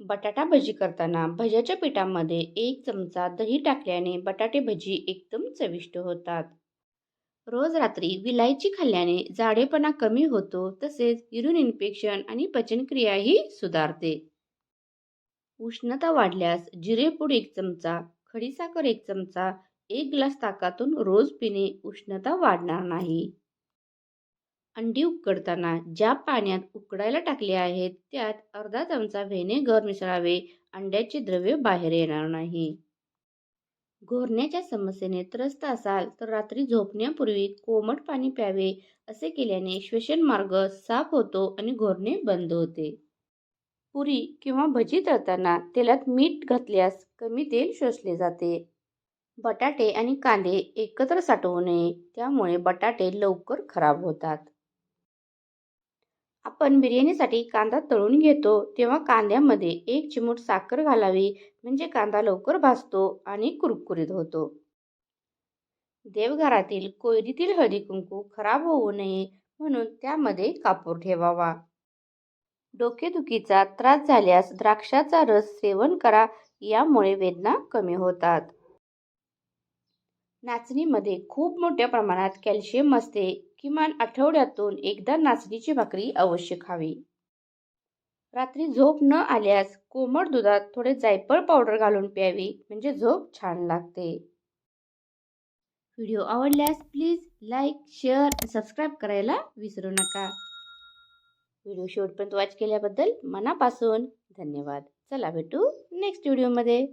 बटाटा भजी करताना भज्याच्या पिठामध्ये एक चमचा दही टाकल्याने बटाटे भजी एकदम चविष्ट होतात. रोज रात्री विलायची खाल्ल्याने जाडेपणा कमी होतो तसेच युरिन इन्फेक्शन आणि पचनक्रियाही सुधारते. उष्णता वाढल्यास जिरेपूड एक चमचा खडीसाखर एक चमचा एक ग्लास ताकातून रोज पिणे उष्णता वाढणार नाही. अंडी उकडताना ज्या पाण्यात उकडायला टाकले आहेत त्यात अर्धा चमचा व्हेनेगर मिसळावे अंड्याचे द्रव्य बाहेर येणार नाही. घोरण्याच्या समस्येने त्रस्त असाल तर रात्री झोपण्यापूर्वी कोमट पाणी प्यावे असे केल्याने श्वसन मार्ग साफ होतो आणि घोरणे बंद होते. पुरी किंवा भजी तळताना तेलात मीठ घातल्यास कमी तेल शोषले जाते. बटाटे आणि कांदे एकत्र साठवू नये त्यामुळे बटाटे लवकर खराब होतात. आपण बिर्याणीसाठी कांदा तळून घेतो तेव्हा कांद्यामध्ये एक चिमूट साखर घालावी म्हणजे कांदा लवकर भाजतो आणि कुरकुरीत होतो. देवघरातील कोयरीतील हळदी कुंकू खराब होऊ नये म्हणून त्यामध्ये कापूर ठेवावा. डोकेदुखीचा त्रास झाल्यास द्राक्षाचा रस सेवन करा यामुळे वेदना कमी होतात. नाचणीमध्ये खूप मोठ्या प्रमाणात कॅल्शियम असते. किमान आठवड्यातून एकदा नाचणीची भाकरी अवश्य खावी. रात्री झोप न आल्यास कोमट दुधात थोडे जायफळ पावडर घालून प्यावी म्हणजे झोप छान लागते. व्हिडिओ आवडल्यास प्लीज लाईक शेअर सबस्क्राईब करायला विसरू नका. व्हिडिओ शेवटपर्यंत वॉच केल्याबद्दल मनापासून धन्यवाद. चला भेटू नेक्स्ट व्हिडिओमध्ये